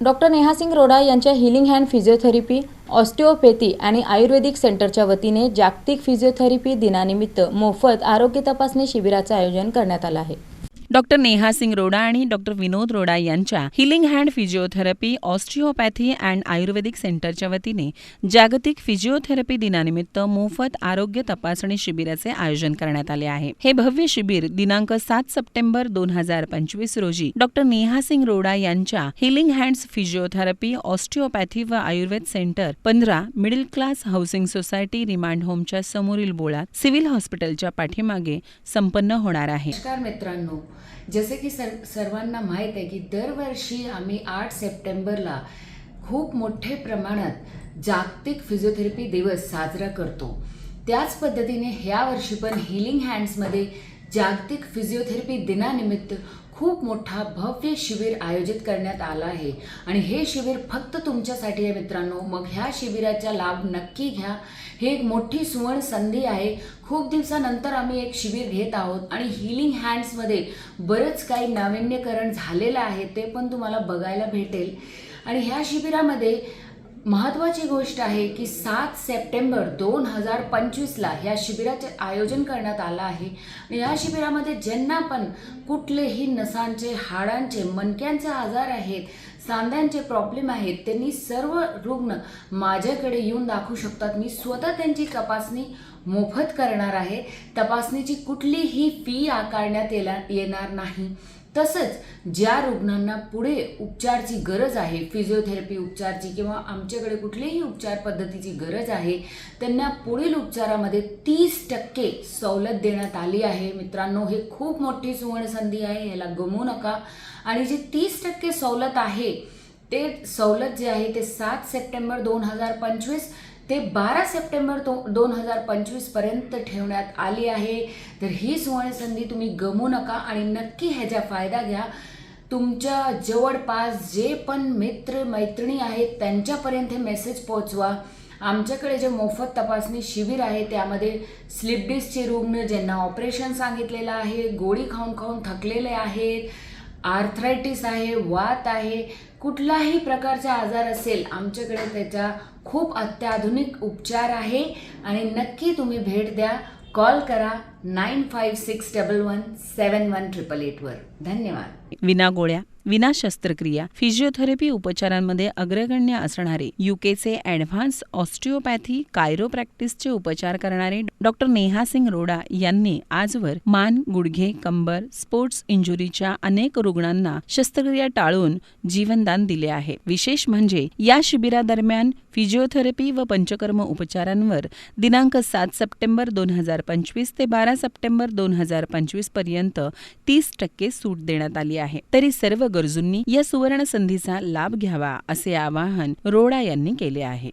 Doctor नेहासिंग रोडा यांच्या healing hand physiotherapy osteopathy आणि आयुर्वेदिक सेंटरच्या वतीने जागतिक फिजिओथेरपी दिनानिमित्त मोफत आरोग्य तपासणी शिबिराचं आयोजन करण्यात आलं आहे. डॉक्टर नेहा सिंग रोडा आणि डॉक्टर विनोद रोडा यांच्या healing hand physiotherapy osteopathy and Ayurvedic सेंटरच्या वतीने जागतिक फिजिओथेरपी दिनानिमित्त मोफत आरोग्य तपासणी शिबिराचे आयोजन करण्यात आले आहे. हे भव्य शिबिर दिनांक सात सप्टेंबर दोन हजार पंचवीस रोजी डॉक्टर नेहा सिंग रोडा यांच्या हिलिंग हँड्स फिजिओथेरपी ऑस्टिओपॅथी व आयुर्वेद सेंटर पंधरा middle class housing society remand होमच्या समोरील बोळात सिव्हिल हॉस्पिटलच्या पाठीमागे संपन्न होणार आहे. नमस्कार मित्रांनो. जसे की सर सर्वांना माहीत आहे की दरवर्षी आम्ही आठ सप्टेंबरला खूप मोठे प्रमाणात जागतिक फिजिओथेरपी दिवस साजरा करतो. त्याच पद्धतीने ह्या वर्षी पण हिलिंग हँड्समध्ये जागतिक फिजिओथेरपी दिनानिमित्त खूप मोठा भव्य शिबिर आयोजित करण्यात आला आहे. आणि हे शिबिर फक्त तुमच्यासाठी आहे मित्रांनो. मग ह्या शिबिराचा लाभ नक्की घ्या. हे एक मोठी सुवर्ण संधी आहे. खूप दिवसानंतर आम्ही एक शिबिर घेत आहोत. आणि हिलिंग हँड्समध्ये बरंच काही नाविन्यकरण झालेलं आहे ते पण तुम्हाला बघायला भेटेल. आणि ह्या शिबिरामध्ये महत्त्वाची गोष्ट आहे की सात सप्टेंबर दोन हजार पंचवीसला या शिबिराचे आयोजन करण्यात आलं आहे. या शिबिरामध्ये ज्यांना पण कुठलेही नसांचे हाडांचे मणक्यांचे आजार आहेत सांध्यांचे प्रॉब्लेम आहेत त्यांनी सर्व रुग्ण माझ्याकडे येऊन दाखवू शकतात. मी स्वतः त्यांची तपासणी मोफत करणार आहे. तपासणीची कुठलीही फी आकारण्यात येला येणार नाही. तसंच ज्या रुग्णांना पुढे उपचारची गरज आहे फिजिओथेरपी उपचारची किंवा आमच्याकडे कुठलीही उपचार पद्धतीची गरज आहे त्यांना पुढील उपचारामध्ये तीस टक्के सवलत देण्यात आली आहे. मित्रांनो हे खूप मोठी सुवर्णसंधी आहे याला गमवू नका. आणि जी तीस टक्के सवलत आहे ते सवलत जे आहे ते सात सप्टेंबर दोन हजार पंचवीस ते बारा सप्टेंबर दो दोन हजार पंचवीसपर्यंत ठेवण्यात आली आहे. तर ही सुवर्ण संधी तुम्ही गमू नका आणि नक्की ह्याचा फायदा घ्या. तुमच्या जवळपास जे पण मित्र मैत्रिणी आहेत त्यांच्यापर्यंत हे मेसेज पोहोचवा. आमच्याकडे जे मोफत तपासणी शिबिर आहे त्यामध्ये स्लिप डिस्कचे रुग्ण ज्यांना ऑपरेशन सांगितलेलं आहे गोळी खाऊन खाऊन थकलेले आहेत आर्थरायटिस आहे वात आहे कुठलाही प्रकारचा आजार असेल आमच्याकडे त्याचा खूप अत्याधुनिक उपचार आहे. आणि नक्की तुम्ही भेट द्या कॉल करा. Nine five six double one seven one triple एटवर धन्यवाद विना गोळ्या विना शस्त्रक्रिया फिजिओथेरपी उपचारांमध्ये अग्रगण्य असणारे युकेचे ॲडव्हान्स ऑस्टिओपॅथी कायरोप्रॅक्टिसचे उपचार करणारे डॉक्टर नेहा सिंग रोडा यांनी आजवर मान गुडघे कंबर स्पोर्ट्स इंजुरीच्या अनेक रुग्णांना शस्त्रक्रिया टाळून जीवनदान दिले आहे विशेष म्हणजे या शिबिरादरम्यान फिजिओथेरपी व पंचकर्म उपचारांवर दिनांक सात सप्टेंबर दोन हजार पंचवीस ते बारा सप्टेंबर दोन हजार पंचवीसपर्यंत तीस टक्के सूट देण्यात आली आहे. तरी सर्व गरजूंनी या सुवर्ण संधीचा लाभ घ्यावा असे आवाहन रोडा यांनी केले आहे.